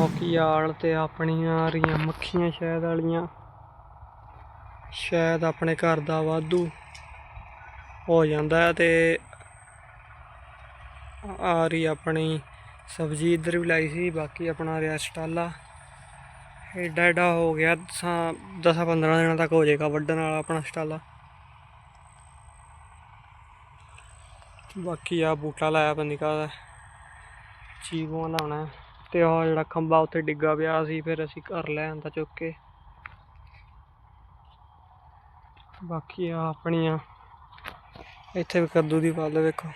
ਨੌਕੀਆਲ ਤੇ ਆਪਣੀਆਂ ਆ ਰਹੀਆਂ ਮੱਖੀਆਂ ਸ਼ਾਇਦ ਵਾਲੀਆਂ। ਸ਼ਾਇਦ ਆਪਣੇ ਘਰ ਦਾ ਵਾਧੂ ਹੋ ਜਾਂਦਾ ਹੈ ਤੇ ਆ ਰਹੀ ਆਪਣੀ ਸਬਜ਼ੀ ਇੱਧਰ ਵੀ ਲਾਈ ਸੀ, ਬਾਕੀ ਆਪਣਾ ਰਿਹਾ ਸਟਾਲਾ। ਐਡਾ ਐਡਾ ਹੋ ਗਿਆ, ਦਸਾਂ 10 15 ਦਿਨਾਂ ਤੱਕ ਹੋ ਜਾਏਗਾ ਵੱਢਣ ਵਾਲਾ ਆਪਣਾ ਸਟਾਲਾ। ਬਾਕੀ ਆ ਬੂਟਾ ਲਾਇਆ ਬੰਦਿਕਾ ਦਾ ਚੀਗੂਆਂ ਲਾਉਣਾ ਤੇ ਆਹ ਜਿਹੜਾ ਖੰਭਾ ਉੱਥੇ ਡਿੱਗਾ ਪਿਆ ਸੀ, ਫਿਰ ਅਸੀਂ ਘਰ ਲੈ ਆਂਦਾ ਚੁੱਕ ਕੇ। ਬਾਕੀ ਆ ਆਪਣੀਆਂ, ਇੱਥੇ ਵੀ ਕੱਦੂ ਦੀ ਵੱਲ ਵੇਖੋ।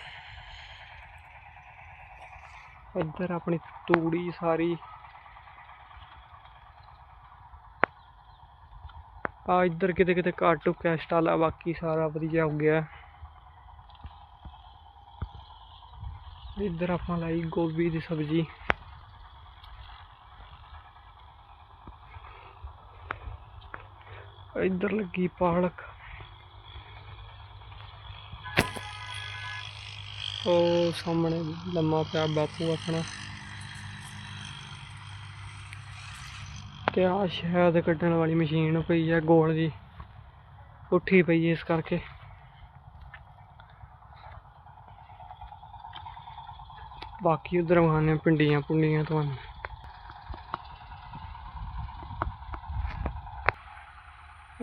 ਇੱਧਰ ਆਪਣੀ ਤੂੜੀ ਸਾਰੀ। ਆ ਇੱਧਰ ਕਿਤੇ ਕਿਤੇ ਘੱਟ ਟੁੱਕਿਆ ਸਟਾਲਾ ਬਾਕੀ ਸਾਰਾ ਵਧੀਆ ਹੋ ਗਿਆ ਇੱਧਰ ਆਪਾਂ ਲਾਈ ਗੋਭੀ ਦੀ ਸਬਜ਼ੀ। ਇੱਧਰ ਲੱਗੀ ਪਾਲਕ। ਉਹ ਸਾਹਮਣੇ ਲੰਮਾ ਪਿਆ ਬਾਪੂ ਆਪਣਾ। ਤੇ ਆ ਸ਼ਹਿਦ ਕੱਢਣ ਵਾਲੀ ਮਸ਼ੀਨ ਪਈ ਆ ਗੋਲ ਜੀ। ਉੱਠੀ ਪਈ ਇਸ ਕਰਕੇ। ਬਾਕੀ ਉਧਰ ਵਿਖਾਉਂਦੇ ਪਿੰਡੀਆਂ ਪੁੰਡੀਆਂ ਤੁਹਾਨੂੰ।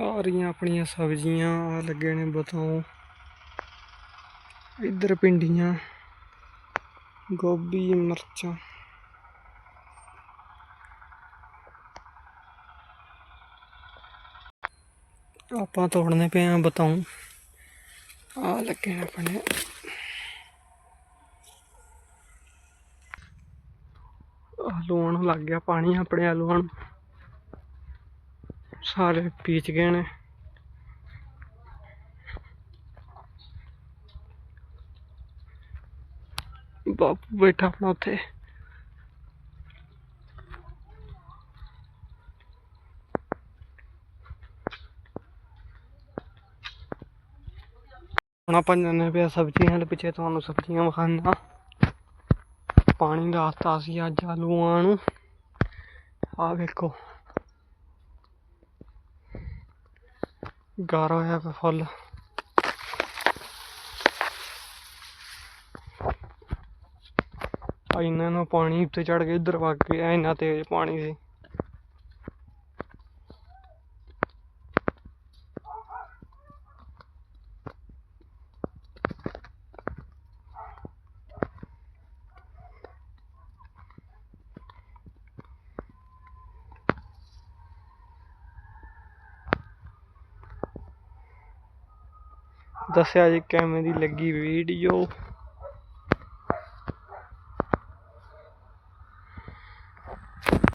ਸਾਰੀਆਂ ਆਪਣੀਆਂ ਸਬਜ਼ੀਆਂ ਆ ਲੱਗੇ ਨੇ ਬਤਾਓ ਇੱਧਰ ਪਿੰਡੀਆਂ ਗੋਭੀ, ਮਿਰਚਾਂ। ਆਪਾਂ ਤੋੜਨੇ ਪਏ ਆ ਬਤਾਉ। ਆ ਲੱਗੇ ਨੇ ਆਪਣੇ। ਆਲੂਆਂ ਨੂੰ ਲੱਗ ਗਿਆ, ਪਾਣੀ ਆਪਣੇ ਆਲੂਆਂ ਨੂੰ। ਸਾਰੇ ਪੀਚ ਗਏ ਨੇ। ਬਾਪੂ ਬੈਠਾ ਆਪਣਾ ਉੱਥੇ। ਹੁਣ ਆਪਾਂ ਜਾਂਦੇ ਪਿਆ ਸਬਜ਼ੀਆਂ ਦੇ ਪਿੱਛੇ ਤੁਹਾਨੂੰ ਸਬਜ਼ੀਆਂ ਵਿਖਾਉਂਦਾ। ਪਾਣੀ ਲਾਤਾ ਸੀ ਅੱਜ ਆਲੂਆਂ ਨੂੰ। ਆ ਵੇਖੋ। ਗਾਰਾ ਹੋਇਆ ਪਿਆ ਫੁੱਲ ਆ ਇਹਨਾਂ ਨੂੰ ਪਾਣੀ ਉੱਤੇ ਚੜ ਕੇ ਇੱਧਰ ਵਗ ਗਿਆ, ਇੰਨਾ ਤੇਜ਼ ਪਾਣੀ ਸੀ। ਦੱਸਿਆ ਜੇ ਕਿਵੇਂ ਦੀ ਲੱਗੀ ਵੀਡੀਓ।